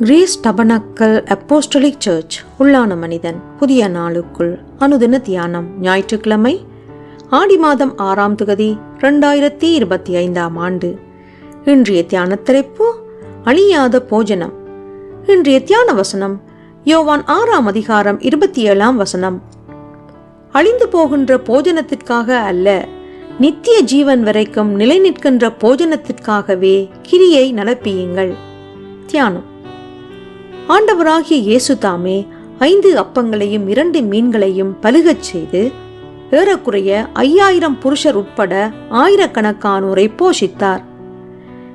Grace tabernacle apostolic search உள்ளான மனிதன் புதிய நாளுக்குள் அனுதின தியானம் ஞாயிற்றுக்கிழமை ஆடி மாதம் ஆறாம் தொகுதி ரெண்டாயிரத்தி இருபத்தி ஐந்தாம் ஆண்டு. இன்றைய தியான திரைப்பு அழியாத போஜனம். இன்றைய தியான வசனம் யோவான் ஆறாம் அதிகாரம் இருபத்தி ஏழாம் வசனம். அழிந்து போகின்ற போஜனத்திற்காக அல்ல நித்திய ஜீவன் வரைக்கும் நிலை நிற்கின்ற போஜனத்திற்காகவே கிரியை நடப்பியுங்கள். தியானம். ஆண்டவராகிய இயேசு தாமே ஐந்து அப்பங்களையும் இரண்டு மீன்களையும் பலுகச் செய்து ஏறக்குறைய ஐயாயிரம் புருஷர் உட்பட ஆயிரக்கணக்கானோரை போஷித்தார்.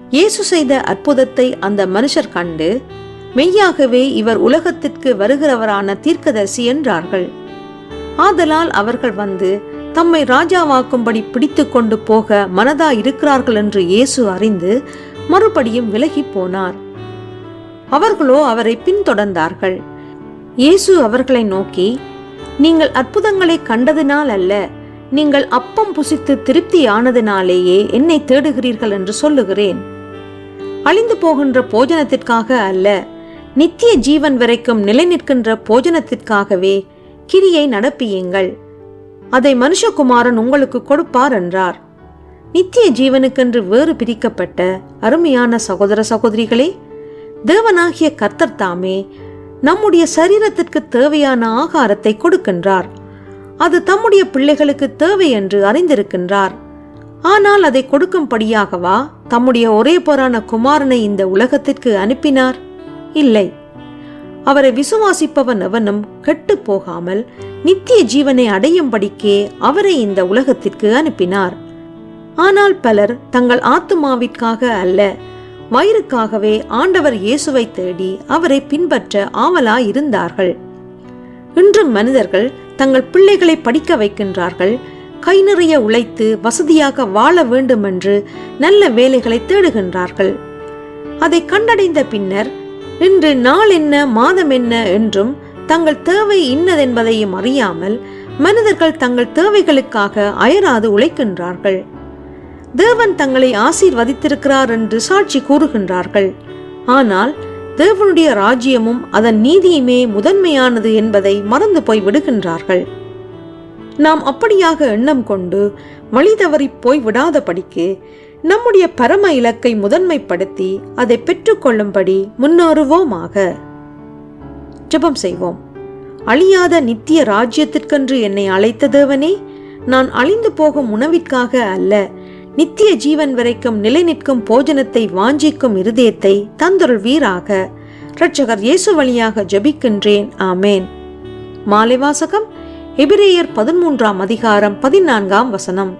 இயேசு செய்த அற்புதத்தை அந்த மனுஷர் கண்டு மெய்யாகவே இவர் உலகத்திற்கு வருகிறவரான தீர்க்கதரிசி என்றார்கள். ஆதலால் அவர்கள் வந்து தம்மை ராஜாவாக்கும்படி பிடித்து கொண்டு போக மனதா இருக்கிறார்கள் என்று இயேசு அறிந்து மறுபடியும் விலகி போனார். அவர்களோ அவரை பின்தொடர்ந்தார்கள். இயேசு அவர்களை நோக்கி நீங்கள் அற்புதங்களை கண்டதினால் அல்ல நீங்கள் அப்பம் புசித்து திருப்தியானதினாலேயே என்னை தேடுகிறீர்கள் என்று சொல்லுகிறேன். அழிந்து போகின்ற போஜனத்திற்காக அல்ல நித்திய ஜீவன் வரைக்கும் நிலைநிற்கின்ற போஜனத்திற்காகவே கிரியை நடப்பியுங்கள். அதை மனுஷகுமாரன் உங்களுக்கு கொடுப்பார் என்றார். நித்திய ஜீவனுக்கென்று வேறு பிரிக்கப்பட்ட அருமையான சகோதர சகோதரிகளே தேவனாகிய கர்த்தர் தாமே நம்முடைய சரீரத்திற்கு தேவையான ஆகாரத்தை கொடுக்கின்றார். அது தம்முடைய பிள்ளைகளுக்கு தேவை என்று அறிந்திருக்கின்றார். ஆனால் அதை கொடுக்கும்படியாகவா தம்முடைய ஒரே போரான குமாரனை இந்த உலகத்திற்கு அனுப்பினார்? இல்லை. அவரை விசுவாசிப்பவன் எவனும் கெட்டு போகாமல் நித்திய ஜீவனை அடையும்படிக்கே அவரை இந்த உலகத்திற்கு அனுப்பினார். ஆனால் பலர் தங்கள் ஆத்துமாவிற்காக அல்ல வயிறுக்காகவே ஆண்டவர் இயேசுவை தேடி அவரை பின்பற்ற ஆவலாய் இருந்தார்கள் இன்றும் மனிதர்கள் தங்கள் பிள்ளைகளை படிக்க வைக்கின்றார்கள். கை நிறைய உழைத்து வசதியாக வாழ வேண்டுமென்று நல்ல வேலைகளை தேடுகின்றார்கள். அதை கண்டடைந்த பின்னர் இன்று நாள் என்ன மாதம் என்ன என்றும் தங்கள் தேவை இன்னதென்பதையும் அறியாமல் மனிதர்கள் தங்கள் தேவைகளுக்காக அயராது உழைக்கின்றார்கள். தேவன் தங்களை ஆசீர்வதித்திருக்கிறார் என்று சாட்சி கூறுகின்றார்கள். ஆனால் தேவனுடைய ராஜ்யமும் அதன் நீதியுமே முதன்மையானது என்பதை மறந்து போய் விடுகின்றார்கள். நாம் அப்படியாக எண்ணம் கொண்டு வழி தவறி போய் விடாதபடிக்கு நம்முடைய பரம இலக்கை முதன்மைப்படுத்தி அதை பெற்றுக்கொள்ளும்படி முன்னேறுவோமாக. ஜெபம் செய்வோம். அழியாத நித்திய ராஜ்யத்திற்கென்று என்னை அழைத்த தேவனே நான் அழிந்து போகும் உணவிற்காக அல்ல நித்திய ஜீவன் வரைக்கும் நிலைநிற்கும் போஜனத்தை வாஞ்சிக்கும் இருதயத்தை தந்தொருள் வீராக இரட்சகர் இயேசு வழியாக ஜபிக்கின்றேன். ஆமேன். மாலை வாசகம் எபிரேயர் பதிமூன்றாம் அதிகாரம் பதினான்காம் வசனம்.